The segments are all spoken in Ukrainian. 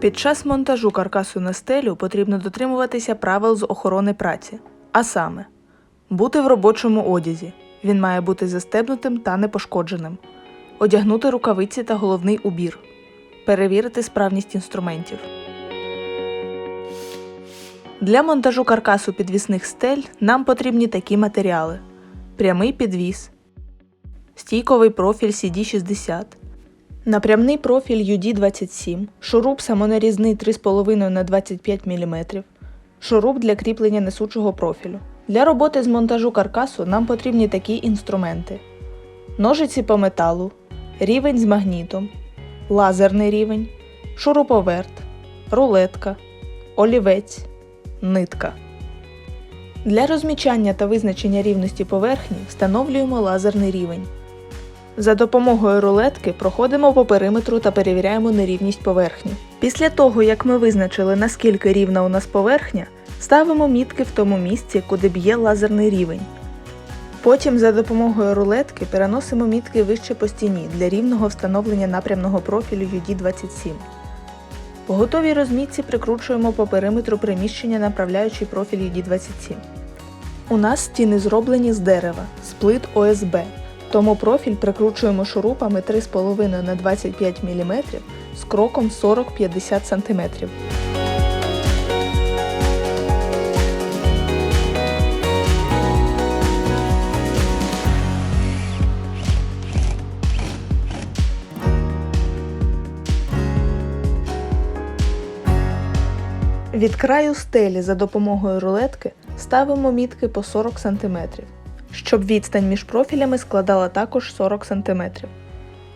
Під час монтажу каркасу на стелю потрібно дотримуватися правил з охорони праці, а саме бути в робочому одязі. Він має бути застебнутим та непошкодженим, одягнути рукавиці та головний убір, перевірити справність інструментів. Для монтажу каркасу підвісних стель нам потрібні такі матеріали: прямий підвіс, стійковий профіль CD60, напрямний профіль UD27, шуруп самонарізний 3,5 на 25 мм, шуруп для кріплення несучого профілю. Для роботи з монтажу каркасу нам потрібні такі інструменти: ножиці по металу, рівень з магнітом, лазерний рівень, шуруповерт, рулетка, олівець, нитка. Для розмічання та визначення рівності поверхні встановлюємо лазерний рівень. За допомогою рулетки проходимо по периметру та перевіряємо нерівність поверхні. Після того, як ми визначили наскільки рівна у нас поверхня, ставимо мітки в тому місці, куди б'є лазерний рівень. Потім за допомогою рулетки переносимо мітки вище по стіні для рівного встановлення напрямного профілю UD27. По готовій розмітці прикручуємо по периметру приміщення направляючий профіль UD27. У нас стіни зроблені з дерева, з плит ОСБ, тому профіль прикручуємо шурупами 3,5 на 25 мм з кроком 40-50 см. Від краю стелі за допомогою рулетки ставимо мітки по 40 см, щоб відстань між профілями складала також 40 см.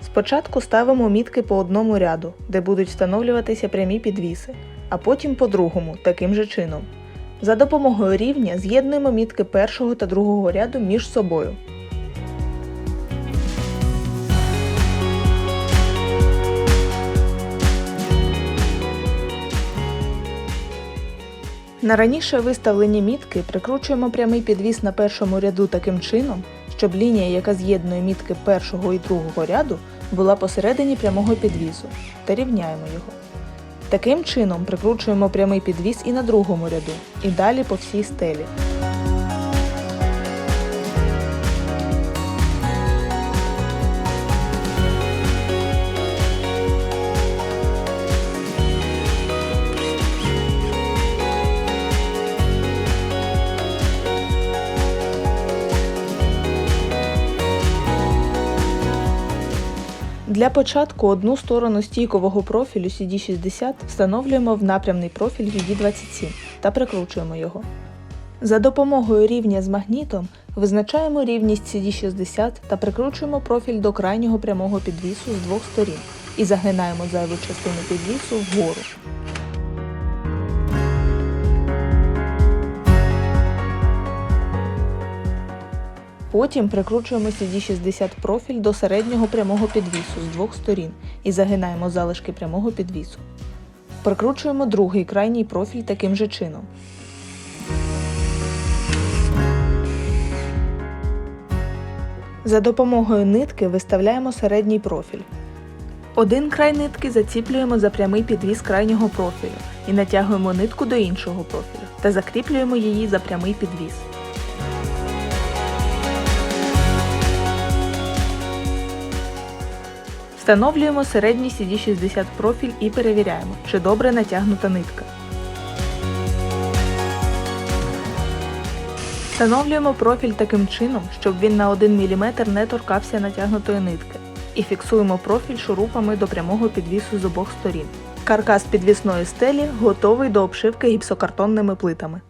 Спочатку ставимо мітки по одному ряду, де будуть встановлюватися прямі підвіси, а потім по другому, таким же чином. За допомогою рівня з'єднуємо мітки першого та другого ряду між собою. На раніше виставлені мітки прикручуємо прямий підвіс на першому ряду таким чином, щоб лінія, яка з'єднує мітки першого і другого ряду, була посередині прямого підвісу та рівняємо його. Таким чином прикручуємо прямий підвіс і на другому ряду, і далі по всій стелі. Для початку одну сторону стійкового профілю CD60 встановлюємо в напрямний профіль UD27 та прикручуємо його. За допомогою рівня з магнітом визначаємо рівність CD60 та прикручуємо профіль до крайнього прямого підвісу з двох сторін і загинаємо зайву частину підвісу вгору. Потім прикручуємо CD60 профіль до середнього прямого підвісу з двох сторін і загинаємо залишки прямого підвісу. Прикручуємо другий крайній профіль таким же чином. За допомогою нитки виставляємо середній профіль. Один край нитки заціплюємо за прямий підвіс крайнього профілю і натягуємо нитку до іншого профілю та закріплюємо її за прямий підвіс. Встановлюємо середній CD60 профіль і перевіряємо, чи добре натягнута нитка. Встановлюємо профіль таким чином, щоб він на 1 мм не торкався натягнутої нитки. І фіксуємо профіль шурупами до прямого підвісу з обох сторін. Каркас підвісної стелі готовий до обшивки гіпсокартонними плитами.